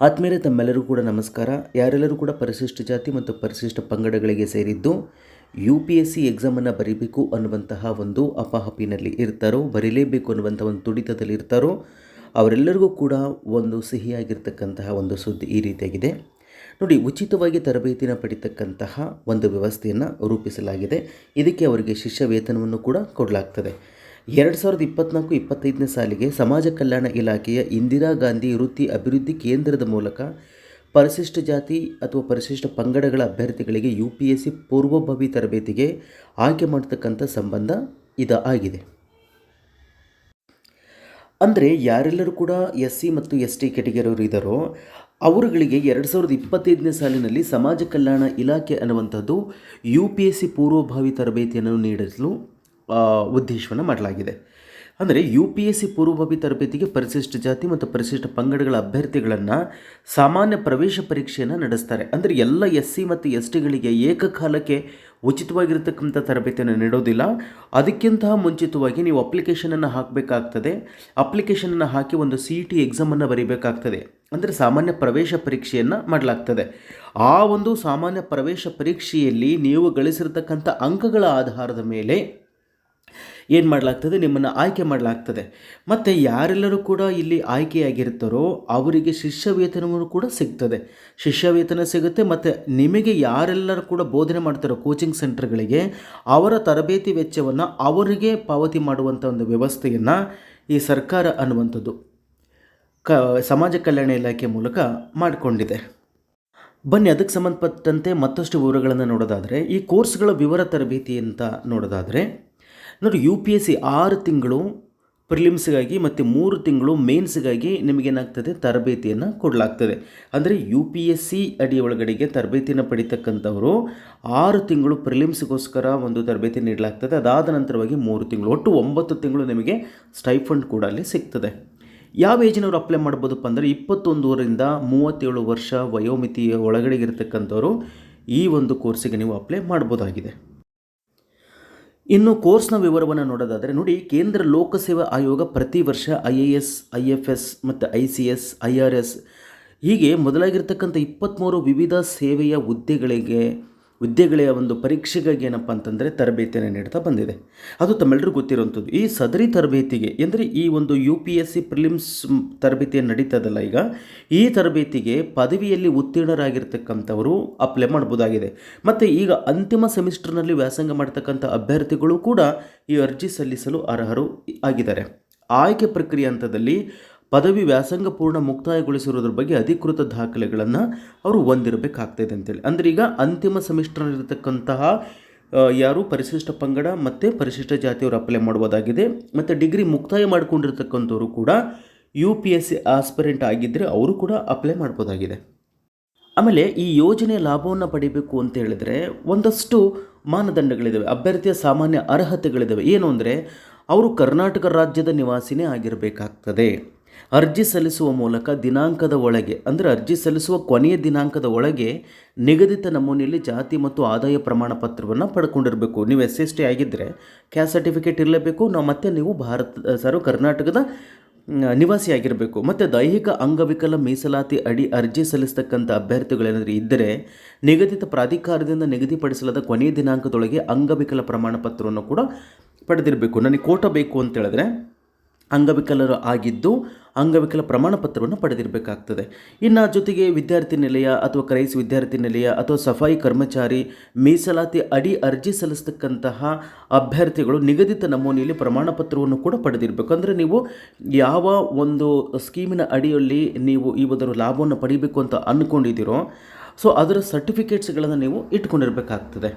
ಆದಮೇಲೆ ತಮ್ಮೆಲ್ಲರೂ ಕೂಡ ನಮಸ್ಕಾರ. ಯಾರೆಲ್ಲರೂ ಕೂಡ ಪರಿಶಿಷ್ಟ ಜಾತಿ ಮತ್ತು ಪರಿಶಿಷ್ಟ ಪಂಗಡಗಳಿಗೆ ಸೇರಿದ್ದು ಯು ಪಿ ಎಸ್ ಸಿ ಎಕ್ಸಾಮನ್ನು ಬರೀಬೇಕು ಅನ್ನುವಂತಹ ಒಂದು ಅಪಹಪಿನಲ್ಲಿ ಇರ್ತಾರೋ, ಬರೀಲೇಬೇಕು ಅನ್ನುವಂಥ ಒಂದು ತುಡಿತದಲ್ಲಿ ಇರ್ತಾರೋ, ಅವರೆಲ್ಲರಿಗೂ ಕೂಡ ಒಂದು ಸಿಹಿಯಾಗಿರ್ತಕ್ಕಂತಹ ಒಂದು ಸುದ್ದಿ ಈ ರೀತಿಯಾಗಿದೆ. ನೋಡಿ, ಉಚಿತವಾಗಿ ತರಬೇತಿನ ಪಡಿತಕ್ಕಂತಹ ಒಂದು ವ್ಯವಸ್ಥೆಯನ್ನು ರೂಪಿಸಲಾಗಿದೆ. ಇದಕ್ಕೆ ಅವರಿಗೆ ಶಿಷ್ಯ ವೇತನವನ್ನು ಕೂಡ ಕೊಡಲಾಗ್ತದೆ. ಎರಡು ಸಾವಿರದ ಇಪ್ಪತ್ನಾಲ್ಕು ಇಪ್ಪತ್ತೈದನೇ ಸಾಲಿಗೆ ಸಮಾಜ ಕಲ್ಯಾಣ ಇಲಾಖೆಯ ಇಂದಿರಾ ಗಾಂಧಿ ವೃತ್ತಿ ಅಭಿವೃದ್ಧಿ ಕೇಂದ್ರದ ಮೂಲಕ ಪರಿಶಿಷ್ಟ ಜಾತಿ ಅಥವಾ ಪರಿಶಿಷ್ಟ ಪಂಗಡಗಳ ಅಭ್ಯರ್ಥಿಗಳಿಗೆ ಯು ಪಿ ಎಸ್ ಸಿ ಪೂರ್ವಭಾವಿ ತರಬೇತಿಗೆ ಆಯ್ಕೆ ಮಾಡತಕ್ಕಂಥ ಸಂಬಂಧ ಇದು ಆಗಿದೆ. ಅಂದರೆ ಯಾರೆಲ್ಲರೂ ಕೂಡ ಎಸ್ ಸಿ ಮತ್ತು ಎಸ್ ಟಿ ಕೆಟಗರಿಯವರು ಇದ್ದಾರೋ, ಅವರುಗಳಿಗೆ ಎರಡು ಸಾವಿರದ ಇಪ್ಪತ್ತೈದನೇ ಸಾಲಿನಲ್ಲಿ ಸಮಾಜ ಕಲ್ಯಾಣ ಇಲಾಖೆ ಅನ್ನುವಂಥದ್ದು ಯು ಪಿ ಎಸ್ ಸಿ ಪೂರ್ವಭಾವಿ ತರಬೇತಿಯನ್ನು ನೀಡಲು ಉದ್ದೇಶವನ್ನು ಮಾಡಲಾಗಿದೆ. ಅಂದರೆ ಯು ಪಿ ಎಸ್ ಸಿ ಪೂರ್ವಭಾವಿ ತರಬೇತಿಗೆ ಪರಿಶಿಷ್ಟ ಜಾತಿ ಮತ್ತು ಪರಿಶಿಷ್ಟ ಪಂಗಡಗಳ ಅಭ್ಯರ್ಥಿಗಳನ್ನು ಸಾಮಾನ್ಯ ಪ್ರವೇಶ ಪರೀಕ್ಷೆಯನ್ನು ನಡೆಸ್ತಾರೆ. ಅಂದರೆ ಎಲ್ಲ ಎಸ್ ಸಿ ಮತ್ತು ಎಸ್ ಟಿಗಳಿಗೆ ಏಕಕಾಲಕ್ಕೆ ಉಚಿತವಾಗಿರತಕ್ಕಂಥ ತರಬೇತಿಯನ್ನು ನೀಡೋದಿಲ್ಲ. ಅದಕ್ಕಿಂತ ಮುಂಚಿತವಾಗಿ ನೀವು ಅಪ್ಲಿಕೇಶನನ್ನು ಹಾಕಬೇಕಾಗ್ತದೆ. ಅಪ್ಲಿಕೇಶನನ್ನು ಹಾಕಿ ಒಂದು ಸಿ ಇ ಟಿ ಎಕ್ಸಾಮನ್ನು ಬರೀಬೇಕಾಗ್ತದೆ. ಅಂದರೆ ಸಾಮಾನ್ಯ ಪ್ರವೇಶ ಪರೀಕ್ಷೆಯನ್ನು ಮಾಡಲಾಗ್ತದೆ. ಆ ಒಂದು ಸಾಮಾನ್ಯ ಪ್ರವೇಶ ಪರೀಕ್ಷೆಯಲ್ಲಿ ನೀವು ಗಳಿಸಿರ್ತಕ್ಕಂಥ ಅಂಕಗಳ ಆಧಾರದ ಮೇಲೆ ಏನು ಮಾಡಲಾಗ್ತದೆ? ನಿಮ್ಮನ್ನು ಆಯ್ಕೆ ಮಾಡಲಾಗ್ತದೆ. ಮತ್ತು ಯಾರೆಲ್ಲರೂ ಕೂಡ ಇಲ್ಲಿ ಆಯ್ಕೆಯಾಗಿರ್ತಾರೋ ಅವರಿಗೆ ಶಿಷ್ಯ ವೇತನವೂ ಕೂಡ ಸಿಗ್ತದೆ. ಶಿಷ್ಯ ವೇತನ ಸಿಗುತ್ತೆ ಮತ್ತು ನಿಮಗೆ ಯಾರೆಲ್ಲರೂ ಕೂಡ ಬೋಧನೆ ಮಾಡ್ತಾರೋ ಕೋಚಿಂಗ್ ಸೆಂಟರ್ಗಳಿಗೆ ಅವರ ತರಬೇತಿ ವೆಚ್ಚವನ್ನು ಅವರಿಗೆ ಪಾವತಿ ಮಾಡುವಂಥ ಒಂದು ವ್ಯವಸ್ಥೆಯನ್ನು ಈ ಸರ್ಕಾರ ಅನ್ನುವಂಥದ್ದು ಕ, ಸಮಾಜ ಕಲ್ಯಾಣ ಇಲಾಖೆ ಮೂಲಕ ಮಾಡಿಕೊಂಡಿದೆ. ಬನ್ನಿ, ಅದಕ್ಕೆ ಸಂಬಂಧಪಟ್ಟಂತೆ ಮತ್ತಷ್ಟು ವಿವರಗಳನ್ನು ನೋಡೋದಾದರೆ, ಈ ಕೋರ್ಸ್ಗಳ ವಿವರ ತರಬೇತಿ ಅಂತ ನೋಡೋದಾದರೆ ನೋಡಿ ಯು ಪಿ ಎಸ್ ಸಿ ಆರು ತಿಂಗಳು ಪ್ರಿಲಿಮ್ಸ್ಗಾಗಿ ಮತ್ತು ಮೂರು ತಿಂಗಳು ಮೇನ್ಸ್ಗಾಗಿ ನಿಮಗೇನಾಗ್ತದೆ ತರಬೇತಿಯನ್ನು ಕೊಡಲಾಗ್ತದೆ. ಅಂದರೆ ಯು ಪಿ ಎಸ್ ಸಿ ಅಡಿ ಒಳಗಡೆಗೆ ತರಬೇತಿಯನ್ನು ಪಡಿತಕ್ಕಂಥವರು ಆರು ತಿಂಗಳು ಪ್ರಿಲಿಮ್ಸ್ಗೋಸ್ಕರ ಒಂದು ತರಬೇತಿ ನೀಡಲಾಗ್ತದೆ. ಅದಾದ ನಂತರವಾಗಿ ಮೂರು ತಿಂಗಳು, ಒಟ್ಟು ಒಂಬತ್ತು ತಿಂಗಳು ನಿಮಗೆ ಸ್ಟೈಫಂಡ್ ಕೂಡ ಅಲ್ಲಿ ಸಿಗ್ತದೆ. ಯಾವ ಏಜಿನವರು ಅಪ್ಲೈ ಮಾಡ್ಬೋದಪ್ಪ ಅಂದರೆ ಇಪ್ಪತ್ತೊಂದೂರಿಂದ ಮೂವತ್ತೇಳು ವರ್ಷ ವಯೋಮಿತಿಯ ಒಳಗಡೆ ಇರತಕ್ಕಂಥವರು ಈ ಒಂದು ಕೋರ್ಸಿಗೆ ನೀವು ಅಪ್ಲೈ ಮಾಡ್ಬೋದಾಗಿದೆ. ಇನ್ನು ಕೋರ್ಸ್ನ ವಿವರವನ್ನು ನೋಡೋದಾದರೆ ನೋಡಿ, ಕೇಂದ್ರ ಲೋಕಸೇವಾ ಆಯೋಗ ಪ್ರತಿ ವರ್ಷ I A S, I F S ಮತ್ತು I C S, I R S ಹೀಗೆ ಮೊದಲಾಗಿರ್ತಕ್ಕಂಥ ಇಪ್ಪತ್ತ್ಮೂರು ವಿವಿಧ ಸೇವೆಯ ಹುದ್ದೆಗಳಿಗೆ ಹುದ್ದೆಗಳ ಒಂದು ಪರೀಕ್ಷೆಗಾಗಿ ಏನಪ್ಪ ಅಂತಂದರೆ ತರಬೇತಿಯನ್ನು ನೀಡ್ತಾ ಬಂದಿದೆ. ಅದು ತಮ್ಮೆಲ್ಲರಿಗೂ ಗೊತ್ತಿರುವಂಥದ್ದು. ಈ ಸದರಿ ತರಬೇತಿಗೆ, ಅಂದರೆ ಈ ಒಂದು U P S C prelims ತರಬೇತಿಯನ್ನು ನಡೀತದಲ್ಲ ಈಗ, ಈ ತರಬೇತಿಗೆ ಪದವಿಯಲ್ಲಿ ಉತ್ತೀರ್ಣರಾಗಿರ್ತಕ್ಕಂಥವರು ಅಪ್ಲೈ ಮಾಡ್ಬೋದಾಗಿದೆ. ಮತ್ತು ಈಗ ಅಂತಿಮ ಸೆಮಿಸ್ಟರ್ನಲ್ಲಿ ವ್ಯಾಸಂಗ ಮಾಡ್ತಕ್ಕಂಥ ಅಭ್ಯರ್ಥಿಗಳು ಕೂಡ ಈ ಅರ್ಜಿ ಸಲ್ಲಿಸಲು ಅರ್ಹರು ಆಗಿದ್ದಾರೆ. ಆಯ್ಕೆ ಪ್ರಕ್ರಿಯೆ ಹಂತದಲ್ಲಿ ಪದವಿ ವ್ಯಾಸಂಗ ಪೂರ್ಣ ಮುಕ್ತಾಯಗೊಳಿಸಿರೋದ್ರ ಬಗ್ಗೆ ಅಧಿಕೃತ ದಾಖಲೆಗಳನ್ನು ಅವರು ಹೊಂದಿರಬೇಕಾಗ್ತದೆ ಅಂತೇಳಿ. ಅಂದರೆ ಈಗ ಅಂತಿಮ ಸೆಮಿಸ್ಟರ್ನಲ್ಲಿರ್ತಕ್ಕಂತಹ ಯಾರು ಪರಿಶಿಷ್ಟ ಪಂಗಡ ಮತ್ತು ಪರಿಶಿಷ್ಟ ಜಾತಿಯವರು ಅಪ್ಲೈ ಮಾಡ್ಬೋದಾಗಿದೆ. ಮತ್ತು ಡಿಗ್ರಿ ಮುಕ್ತಾಯ ಮಾಡಿಕೊಂಡಿರ್ತಕ್ಕಂಥವ್ರು ಕೂಡ U P S C aspirant ಆಗಿದ್ದರೆ ಅವರು ಕೂಡ ಅಪ್ಲೈ ಮಾಡ್ಬೋದಾಗಿದೆ. ಆಮೇಲೆ ಈ ಯೋಜನೆಯ ಲಾಭವನ್ನು ಪಡಿಬೇಕು ಅಂತ ಹೇಳಿದ್ರೆ ಒಂದಷ್ಟು ಮಾನದಂಡಗಳಿದ್ದಾವೆ ಅಭ್ಯರ್ಥಿಯ ಸಾಮಾನ್ಯ ಅರ್ಹತೆಗಳಿದ್ದಾವೆ ಏನು ಅಂದರೆ, ಅವರು ಕರ್ನಾಟಕ ರಾಜ್ಯದ ನಿವಾಸಿನೇ ಆಗಿರಬೇಕಾಗ್ತದೆ. ಅರ್ಜಿ ಸಲ್ಲಿಸುವ ಮೂಲಕ ದಿನಾಂಕದ ಒಳಗೆ, ಅಂದರೆ ಅರ್ಜಿ ಸಲ್ಲಿಸುವ ಕೊನೆಯ ದಿನಾಂಕದ ಒಳಗೆ ನಿಗದಿತ ನಮೂನೆಯಲ್ಲಿ ಜಾತಿ ಮತ್ತು ಆದಾಯ ಪ್ರಮಾಣ ಪತ್ರವನ್ನು ಪಡ್ಕೊಂಡಿರಬೇಕು. ನೀವು ಎಸ್ ಎಸ್ ಟಿ ಆಗಿದ್ದರೆ ಕ್ಯಾಸ್ಟ್ ಸರ್ಟಿಫಿಕೇಟ್ ಇರಲೇಬೇಕು, ನಾವು ಮತ್ತೆ ನೀವು ಭಾರತ ಸಾರು ಕರ್ನಾಟಕದ ನಿವಾಸಿಯಾಗಿರಬೇಕು ಮತ್ತು ದೈಹಿಕ ಅಂಗವಿಕಲ ಮೀಸಲಾತಿ ಅಡಿ ಅರ್ಜಿ ಸಲ್ಲಿಸ್ತಕ್ಕಂಥ ಅಭ್ಯರ್ಥಿಗಳೇನಾದರೂ ಇದ್ದರೆ ನಿಗದಿತ ಪ್ರಾಧಿಕಾರದಿಂದ ನಿಗದಿಪಡಿಸಲಾದ ಕೊನೆಯ ದಿನಾಂಕದೊಳಗೆ ಅಂಗವಿಕಲ ಪ್ರಮಾಣ ಪತ್ರವನ್ನು ಕೂಡ ಪಡೆದಿರಬೇಕು. ನನಗೆ ಕೋಟ ಬೇಕು ಅಂತ ಹೇಳಿದ್ರೆ ಅಂಗವಿಕಲರು ಆಗಿದ್ದು ಅಂಗವಿಕಲ ಪ್ರಮಾಣ ಪತ್ರವನ್ನು ಪಡೆದಿರಬೇಕಾಗ್ತದೆ. ಇನ್ನು ಜೊತೆಗೆ ವಿದ್ಯಾರ್ಥಿ ನಿಲಯ ಅಥವಾ ಕ್ರೈಸ್ ವಿದ್ಯಾರ್ಥಿ ನಿಲಯ ಅಥವಾ ಸಫಾಯಿ ಕರ್ಮಚಾರಿ ಮೀಸಲಾತಿ ಅಡಿ ಅರ್ಜಿ ಸಲ್ಲಿಸ್ತಕ್ಕಂತಹ ಅಭ್ಯರ್ಥಿಗಳು ನಿಗದಿತ ನಮೂನೆಯಲ್ಲಿ ಪ್ರಮಾಣ ಪತ್ರವನ್ನು ಕೂಡ ಪಡೆದಿರಬೇಕು. ಅಂದರೆ ನೀವು ಯಾವ ಒಂದು ಸ್ಕೀಮಿನ ಅಡಿಯಲ್ಲಿ ನೀವು ಈ ಒಂದು ಲಾಭವನ್ನು ಪಡಿಬೇಕು ಅಂತ ಅಂದ್ಕೊಂಡಿದ್ದೀರೋ ಸೊ ಅದರ ಸರ್ಟಿಫಿಕೇಟ್ಸ್ಗಳನ್ನು ನೀವು ಇಟ್ಕೊಂಡಿರಬೇಕಾಗ್ತದೆ.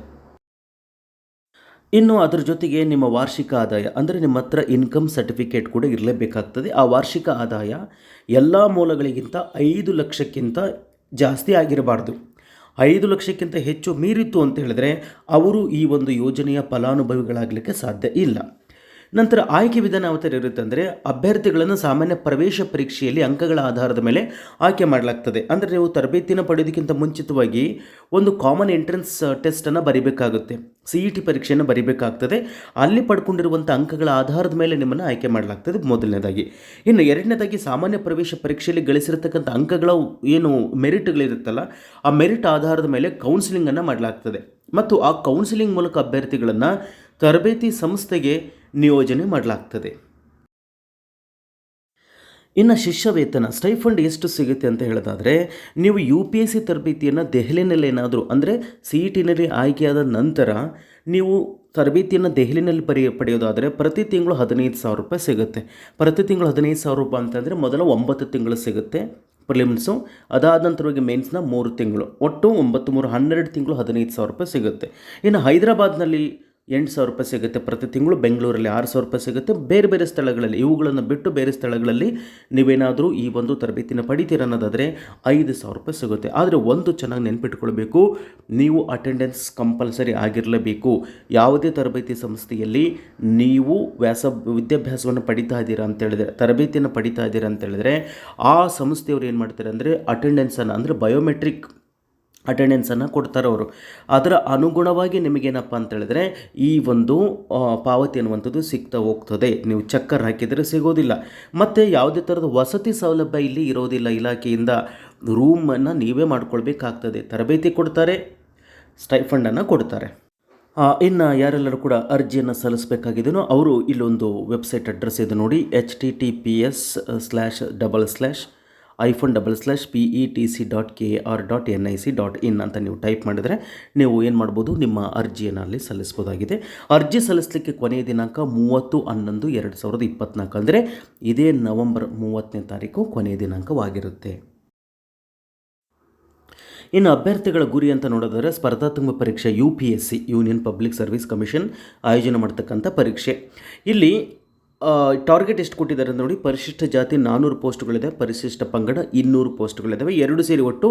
ಇನ್ನು ಅದರ ಜೊತೆಗೆ ನಿಮ್ಮ ವಾರ್ಷಿಕ ಆದಾಯ, ಅಂದರೆ ನಿಮ್ಮ ಹತ್ರ ಇನ್ಕಮ್ ಸರ್ಟಿಫಿಕೇಟ್ ಕೂಡ ಇರಲೇಬೇಕಾಗ್ತದೆ. ಆ ವಾರ್ಷಿಕ ಆದಾಯ ಎಲ್ಲ ಮೂಲಗಳಿಗಿಂತ ಐದು ಲಕ್ಷಕ್ಕಿಂತ ಜಾಸ್ತಿ ಆಗಿರಬಾರ್ದು. ಐದು ಲಕ್ಷಕ್ಕಿಂತ ಹೆಚ್ಚು ಮೀರಿತ್ತು ಅಂತ ಹೇಳಿದ್ರೆ, ಅವರು ಈ ಒಂದು ಯೋಜನೆಯ ಫಲಾನುಭವಿಗಳಾಗಲಿಕ್ಕೆ ಸಾಧ್ಯ ಇಲ್ಲ. ನಂತರ ಆಯ್ಕೆ ವಿಧಾನ ಯಾವ ಥರ ಇರುತ್ತೆ ಅಂದರೆ ಅಭ್ಯರ್ಥಿಗಳನ್ನು ಸಾಮಾನ್ಯ ಪ್ರವೇಶ ಪರೀಕ್ಷೆಯಲ್ಲಿ ಅಂಕಗಳ ಆಧಾರದ ಮೇಲೆ ಆಯ್ಕೆ ಮಾಡಲಾಗ್ತದೆ. ಅಂದರೆ ನೀವು ತರಬೇತಿನ ಪಡೆಯೋದಕ್ಕಿಂತ ಮುಂಚಿತವಾಗಿ ಒಂದು ಕಾಮನ್ ಎಂಟ್ರೆನ್ಸ್ ಟೆಸ್ಟನ್ನು ಬರೀಬೇಕಾಗುತ್ತೆ. ಸಿ ಇ ಟಿ ಪರೀಕ್ಷೆಯನ್ನು ಬರೀಬೇಕಾಗ್ತದೆ. ಅಲ್ಲಿ ಪಡ್ಕೊಂಡಿರುವಂಥ ಅಂಕಗಳ ಆಧಾರದ ಮೇಲೆ ನಿಮ್ಮನ್ನು ಆಯ್ಕೆ ಮಾಡಲಾಗ್ತದೆ ಮೊದಲನೇದಾಗಿ. ಇನ್ನು ಎರಡನೇದಾಗಿ ಸಾಮಾನ್ಯ ಪ್ರವೇಶ ಪರೀಕ್ಷೆಯಲ್ಲಿ ಗಳಿಸಿರತಕ್ಕಂಥ ಅಂಕಗಳ ಏನು ಮೆರಿಟ್ಗಳಿರುತ್ತಲ್ಲ, ಆ ಮೆರಿಟ್ ಆಧಾರದ ಮೇಲೆ ಕೌನ್ಸಿಲಿಂಗನ್ನು ಮಾಡಲಾಗ್ತದೆ. ಮತ್ತು ಆ ಕೌನ್ಸಿಲಿಂಗ್ ಮೂಲಕ ಅಭ್ಯರ್ಥಿಗಳನ್ನು ತರಬೇತಿ ಸಂಸ್ಥೆಗೆ ನಿಯೋಜನೆ ಮಾಡಲಾಗ್ತದೆ. ಇನ್ನು ಶಿಷ್ಯ ವೇತನ ಸ್ಟೈಫಂಡ್ ಎಷ್ಟು ಸಿಗುತ್ತೆ ಅಂತ ಹೇಳೋದಾದರೆ, ನೀವು ಯು ಪಿ ಎಸ್ ಸಿ ತರಬೇತಿಯನ್ನು ದೆಹಲಿನಲ್ಲಿ ಏನಾದರೂ, ಅಂದರೆ ಸಿ ಇ ಆಯ್ಕೆಯಾದ ನಂತರ ನೀವು ತರಬೇತಿಯನ್ನು ದೆಹಲಿನಲ್ಲಿ ಪರಿ, ಪಡೆಯೋದಾದರೆ ಪ್ರತಿ ತಿಂಗಳು ಹದಿನೈದು ಸಾವಿರ ರೂಪಾಯಿ ಸಿಗುತ್ತೆ. ಪ್ರತಿ ತಿಂಗಳು ಹದಿನೈದು ಸಾವಿರ ರೂಪಾಯಿ ಅಂತಂದರೆ ಮೊದಲ ಒಂಬತ್ತು ತಿಂಗಳು ಸಿಗುತ್ತೆ. ಪ್ರಿಲಿಮ್ಸು, ಅದಾದ ನಂತರವಾಗಿ ಮೇನ್ಸ್ನ ಮೂರು ತಿಂಗಳು, ಒಟ್ಟು ಒಂಬತ್ತು ಮೂರು ಹನ್ನೆರಡು ತಿಂಗಳು ಹದಿನೈದು ಸಾವಿರ ರೂಪಾಯಿ ಸಿಗುತ್ತೆ. ಇನ್ನು ಹೈದರಾಬಾದ್ನಲ್ಲಿ ಎಂಟು ಸಾವಿರ ರೂಪಾಯಿ ಸಿಗುತ್ತೆ ಪ್ರತಿ ತಿಂಗಳು ಬೆಂಗಳೂರಲ್ಲಿ ಆರು ಸಾವಿರ ರೂಪಾಯಿ ಸಿಗುತ್ತೆ. ಬೇರೆ ಬೇರೆ ಸ್ಥಳಗಳಲ್ಲಿ, ಇವುಗಳನ್ನು ಬಿಟ್ಟು ಬೇರೆ ಸ್ಥಳಗಳಲ್ಲಿ ನೀವೇನಾದರೂ ಈ ಒಂದು ತರಬೇತಿನ ಪಡಿತೀರ ಅನ್ನೋದಾದರೆ ಐದು ಸಾವಿರ ರೂಪಾಯಿ ಸಿಗುತ್ತೆ. ಆದರೆ ಒಂದು ಚೆನ್ನಾಗಿ ನೆನ್ಪಿಟ್ಕೊಳ್ಬೇಕು, ನೀವು ಅಟೆಂಡೆನ್ಸ್ ಕಂಪಲ್ಸರಿ ಆಗಿರಲೇಬೇಕು. ಯಾವುದೇ ತರಬೇತಿ ಸಂಸ್ಥೆಯಲ್ಲಿ ನೀವು ವ್ಯಾಸ ವಿದ್ಯಾಭ್ಯಾಸವನ್ನು ಪಡಿತಾ ಇದ್ದೀರಾ ಅಂತ ಹೇಳಿದ್ರೆ, ತರಬೇತಿಯನ್ನು ಪಡಿತಾ ಇದ್ದೀರಾ ಅಂತ ಹೇಳಿದ್ರೆ, ಆ ಸಂಸ್ಥೆಯವರು ಏನು ಮಾಡ್ತಾರೆ ಅಂದರೆ ಅಟೆಂಡೆನ್ಸನ್ನು ಅಂದರೆ ಬಯೋಮೆಟ್ರಿಕ್ ಅಟೆಂಡೆನ್ಸನ್ನು ಕೊಡ್ತಾರೆ ಅವರು. ಅದರ ಅನುಗುಣವಾಗಿ ನಿಮಗೇನಪ್ಪ ಅಂತೇಳಿದ್ರೆ ಈ ಒಂದು ಪಾವತಿ ಅನ್ನುವಂಥದ್ದು ಸಿಗ್ತಾ ಹೋಗ್ತದೆ. ನೀವು ಚಕ್ಕರ್ ಹಾಕಿದರೆ ಸಿಗೋದಿಲ್ಲ. ಮತ್ತು ಯಾವುದೇ ಥರದ ವಸತಿ ಸೌಲಭ್ಯ ಇಲ್ಲಿ ಇರೋದಿಲ್ಲ ಇಲಾಖೆಯಿಂದ. ರೂಮನ್ನು ನೀವೇ ಮಾಡ್ಕೊಳ್ಬೇಕಾಗ್ತದೆ. ತರಬೇತಿ ಕೊಡ್ತಾರೆ ಸ್ಟೈಫಂಡನ್ನು ಕೊಡ್ತಾರೆ. ಇನ್ನು ಯಾರೆಲ್ಲರೂ ಕೂಡ ಅರ್ಜಿಯನ್ನು ಸಲ್ಲಿಸಬೇಕಾಗಿದೆಯೋ ಅವರು ಇಲ್ಲೊಂದು ವೆಬ್ಸೈಟ್ ಅಡ್ರೆಸ್ ಇದೆ ನೋಡಿ H T T P S slash double slash iPhone double slash P E T C dot K R dot N I C dot in ಅಂತ ನೀವು ಟೈಪ್ ಮಾಡಿದರೆ ನೀವು ಏನು ಮಾಡ್ಬೋದು? ನಿಮ್ಮ ಅರ್ಜಿಯನ್ನು ಅಲ್ಲಿ ಸಲ್ಲಿಸ್ಬೋದಾಗಿದೆ ಅರ್ಜಿ ಸಲ್ಲಿಸಲಿಕ್ಕೆ ಕೊನೆಯ ದಿನಾಂಕ ಮೂವತ್ತು ಹನ್ನೊಂದು ಎರಡು ಸಾವಿರದ ಇಪ್ಪತ್ತ್ನಾಲ್ಕು ಅಂದರೆ ಇದೇ ನವೆಂಬರ್ ಮೂವತ್ತನೇ ತಾರೀಕು ಕೊನೆಯ ದಿನಾಂಕವಾಗಿರುತ್ತೆ. ಇನ್ನು ಅಭ್ಯರ್ಥಿಗಳ ಗುರಿ ಅಂತ ನೋಡೋದಾದರೆ ಸ್ಪರ್ಧಾತ್ಮಕ ಪರೀಕ್ಷೆ U P S C, union public service commission, ಆಯೋಜನೆ ಮಾಡ್ತಕ್ಕಂಥ ಪರೀಕ್ಷೆ. ಇಲ್ಲಿ ಟಾರ್ಗೆಟ್ ಎಷ್ಟು ಕೊಟ್ಟಿದ್ದಾರೆ ಅಂತ ನೋಡಿ, ಪರಿಶಿಷ್ಟ ಜಾತಿ ನಾನ್ನೂರು ಪೋಸ್ಟ್ಗಳಿದೆ, ಪರಿಶಿಷ್ಟ ಪಂಗಡ ಇನ್ನೂರು ಪೋಸ್ಟ್ಗಳಿದ್ದಾವೆ ಎರಡು ಸೇರಿ ಒಟ್ಟು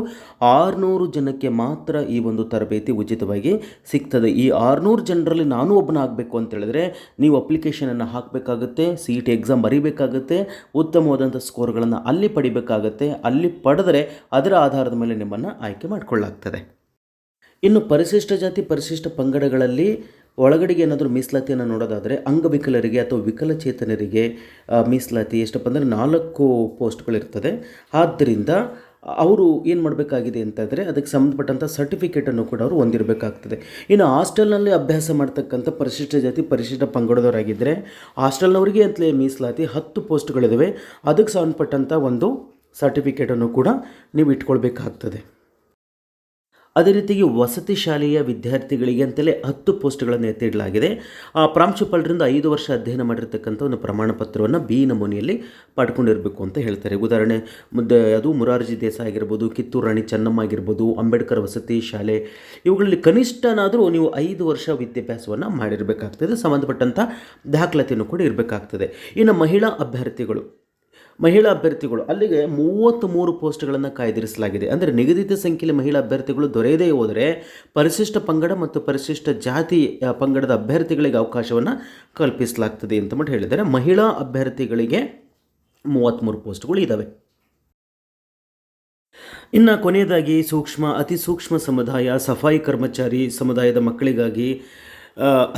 ಆರುನೂರು ಜನಕ್ಕೆ ಮಾತ್ರ ಈ ಒಂದು ತರಬೇತಿ ಉಚಿತವಾಗಿ ಸಿಗ್ತದೆ. ಈ ಆರುನೂರು ಜನರಲ್ಲಿ ನಾನು ಒಬ್ಬನ ಆಗಬೇಕು ಅಂತ ಹೇಳಿದ್ರೆ, ನೀವು ಅಪ್ಲಿಕೇಶನನ್ನು ಹಾಕಬೇಕಾಗುತ್ತೆ ಸಿ ಇ ಟಿ ಎಕ್ಸಾಮ್ ಬರೀಬೇಕಾಗುತ್ತೆ, ಉತ್ತಮವಾದಂಥ ಸ್ಕೋರ್ಗಳನ್ನು ಅಲ್ಲಿ ಪಡಿಬೇಕಾಗುತ್ತೆ, ಅಲ್ಲಿ ಪಡೆದರೆ ಅದರ ಆಧಾರದ ಮೇಲೆ ನಿಮ್ಮನ್ನು ಆಯ್ಕೆ ಮಾಡಿಕೊಳ್ಳಲಾಗ್ತದೆ. ಇನ್ನು ಪರಿಶಿಷ್ಟ ಜಾತಿ, ಪರಿಶಿಷ್ಟ ಪಂಗಡಗಳಲ್ಲಿ ಒಳಗಡೆಗೆ ಏನಾದರೂ ಮೀಸಲಾತಿಯನ್ನು ನೋಡೋದಾದರೆ ಅಂಗವಿಕಲರಿಗೆ ಅಥವಾ ವಿಕಲಚೇತನರಿಗೆ ಮೀಸಲಾತಿ ಎಷ್ಟಪ್ಪ ಅಂದರೆ ನಾಲ್ಕು ಪೋಸ್ಟ್ಗಳಿರ್ತದೆ ಆದ್ದರಿಂದ ಅವರು ಏನು ಮಾಡಬೇಕಾಗಿದೆ ಅಂತಂದರೆ ಅದಕ್ಕೆ ಸಂಬಂಧಪಟ್ಟಂಥ ಸರ್ಟಿಫಿಕೇಟನ್ನು ಕೂಡ ಅವರು ಹೊಂದಿರಬೇಕಾಗ್ತದೆ. ಇನ್ನು ಹಾಸ್ಟೆಲ್ನಲ್ಲಿ ಅಭ್ಯಾಸ ಮಾಡ್ತಕ್ಕಂಥ ಪರಿಶಿಷ್ಟ ಜಾತಿ, ಪರಿಶಿಷ್ಟ ಪಂಗಡದವರಾಗಿದ್ದರೆ ಹಾಸ್ಟೆಲ್ನವರಿಗೆ ಅಂತಲೇ ಮೀಸಲಾತಿ ಹತ್ತು ಪೋಸ್ಟ್ಗಳಿದ್ದಾವೆ ಅದಕ್ಕೆ ಸಂಬಂಧಪಟ್ಟಂಥ ಒಂದು ಸರ್ಟಿಫಿಕೇಟನ್ನು ಕೂಡ ನೀವು ಇಟ್ಕೊಳ್ಬೇಕಾಗ್ತದೆ. ಅದೇ ರೀತಿಯಾಗಿ ವಸತಿ ಶಾಲೆಯ ವಿದ್ಯಾರ್ಥಿಗಳಿಗೆ ಅಂತಲೇ ಹತ್ತು ಪೋಸ್ಟ್ಗಳನ್ನು ಎತ್ತಿಡಲಾಗಿದೆ. ಆ ಪ್ರಾಂಶುಪಾಲರಿಂದ ಐದು ವರ್ಷ ಅಧ್ಯಯನ ಮಾಡಿರ್ತಕ್ಕಂಥ ಒಂದು ಪ್ರಮಾಣ ಪತ್ರವನ್ನು ಬಿ ನಮೂನೆಯಲ್ಲಿ ಪಡ್ಕೊಂಡಿರಬೇಕು ಅಂತ ಹೇಳ್ತಾರೆ. ಉದಾಹರಣೆ, ಮುದ್ದೆ ಅದು ಮುರಾರ್ಜಿ ದೇಸಾಯಿ ಆಗಿರ್ಬೋದು, ಕಿತ್ತೂರು ರಾಣಿ ಚೆನ್ನಮ್ಮ ಆಗಿರ್ಬೋದು, ಅಂಬೇಡ್ಕರ್ ವಸತಿ ಶಾಲೆ, ಇವುಗಳಲ್ಲಿ ಕನಿಷ್ಠನಾದರೂ ನೀವು ಐದು ವರ್ಷ ವಿದ್ಯಾಭ್ಯಾಸವನ್ನು ಮಾಡಿರಬೇಕಾಗ್ತದೆ. ಸಂಬಂಧಪಟ್ಟಂಥ ದಾಖಲಾತಿಯನ್ನು ಕೂಡ ಇರಬೇಕಾಗ್ತದೆ. ಇನ್ನು ಮಹಿಳಾ ಅಭ್ಯರ್ಥಿಗಳು ಮಹಿಳಾ ಅಭ್ಯರ್ಥಿಗಳು. ಅಲ್ಲಿಗೆ ಮೂವತ್ತ್ ಮೂರು ಪೋಸ್ಟ್ಗಳನ್ನು ಕಾಯ್ದಿರಿಸಲಾಗಿದೆ. ಅಂದರೆ ನಿಗದಿತ ಸಂಖ್ಯೆಯಲ್ಲಿ ಮಹಿಳಾ ಅಭ್ಯರ್ಥಿಗಳು ದೊರೆಯದೇ ಹೋದರೆ ಪರಿಶಿಷ್ಟ ಪಂಗಡ ಮತ್ತು ಪರಿಶಿಷ್ಟ ಜಾತಿ ಪಂಗಡದ ಅಭ್ಯರ್ಥಿಗಳಿಗೆ ಅವಕಾಶವನ್ನು ಕಲ್ಪಿಸಲಾಗ್ತದೆ ಅಂತ ಮಾಡಿ ಹೇಳಿದರೆ ಮಹಿಳಾ ಅಭ್ಯರ್ಥಿಗಳಿಗೆ ಮೂವತ್ತ್ಮೂರು ಪೋಸ್ಟ್ಗಳು ಇದ್ದಾವೆ ಇನ್ನು ಕೊನೆಯದಾಗಿ ಸೂಕ್ಷ್ಮ, ಅತಿ ಸೂಕ್ಷ್ಮ ಸಮುದಾಯ, ಸಫಾಯಿ ಕರ್ಮಚಾರಿ ಸಮುದಾಯದ ಮಕ್ಕಳಿಗಾಗಿ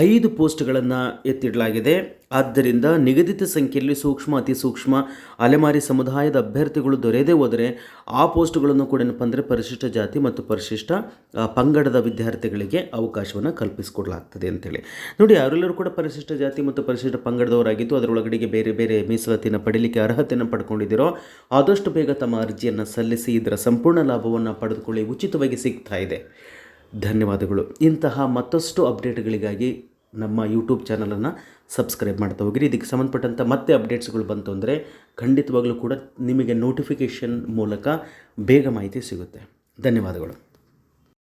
ಐದು ಪೋಸ್ಟ್ಗಳನ್ನು ಎತ್ತಿಡಲಾಗಿದೆ. ಆದ್ದರಿಂದ ನಿಗದಿತ ಸಂಖ್ಯೆಯಲ್ಲಿ ಸೂಕ್ಷ್ಮ, ಅತಿ ಸೂಕ್ಷ್ಮ ಅಲೆಮಾರಿ ಸಮುದಾಯದ ಅಭ್ಯರ್ಥಿಗಳು ದೊರೆಯದೇ ಹೋದರೆ ಆ ಪೋಸ್ಟ್ಗಳನ್ನು ಕೂಡ ಏನಪ್ಪ ಅಂದರೆ ಪರಿಶಿಷ್ಟ ಜಾತಿ ಮತ್ತು ಪರಿಶಿಷ್ಟ ಪಂಗಡದ ವಿದ್ಯಾರ್ಥಿಗಳಿಗೆ ಅವಕಾಶವನ್ನು ಕಲ್ಪಿಸಿಕೊಡಲಾಗ್ತದೆ ಅಂತೇಳಿ. ನೋಡಿ, ಯಾರೆಲ್ಲರೂ ಕೂಡ ಪರಿಶಿಷ್ಟ ಜಾತಿ ಮತ್ತು ಪರಿಶಿಷ್ಟ ಪಂಗಡದವರಾಗಿದ್ದು, ಅದರೊಳಗಡೆಗೆ ಬೇರೆ ಬೇರೆ ಮೀಸಲಾತಿನ ಪಡೀಲಿಕ್ಕೆ ಅರ್ಹತೆಯನ್ನು ಪಡ್ಕೊಂಡಿದ್ದೀರೋ, ಆದಷ್ಟು ಬೇಗ ತಮ್ಮ ಅರ್ಜಿಯನ್ನು ಸಲ್ಲಿಸಿ, ಇದರ ಸಂಪೂರ್ಣ ಲಾಭವನ್ನು ಪಡೆದುಕೊಳ್ಳಿ, ಉಚಿತವಾಗಿ ಸಿಗ್ತಾ ಇದೆ. ಧನ್ಯವಾದಗಳು. ಇಂತಹ ಮತ್ತಷ್ಟು ಅಪ್ಡೇಟ್ಗಳಿಗಾಗಿ ನಮ್ಮ ಯೂಟ್ಯೂಬ್ ಚಾನಲನ್ನು ಸಬ್ಸ್ಕ್ರೈಬ್ ಮಾಡ್ತಾ ಹೋಗಿರಿ. ಇದಕ್ಕೆ ಸಂಬಂಧಪಟ್ಟಂಥ ಮತ್ತೆ ಅಪ್ಡೇಟ್ಸ್ಗಳು ಬಂತು ಅಂದರೆ ಖಂಡಿತವಾಗಲೂ ಕೂಡ ನಿಮಗೆ ನೋಟಿಫಿಕೇಷನ್ ಮೂಲಕ ಬೇಗ ಮಾಹಿತಿ ಸಿಗುತ್ತೆ. ಧನ್ಯವಾದಗಳು.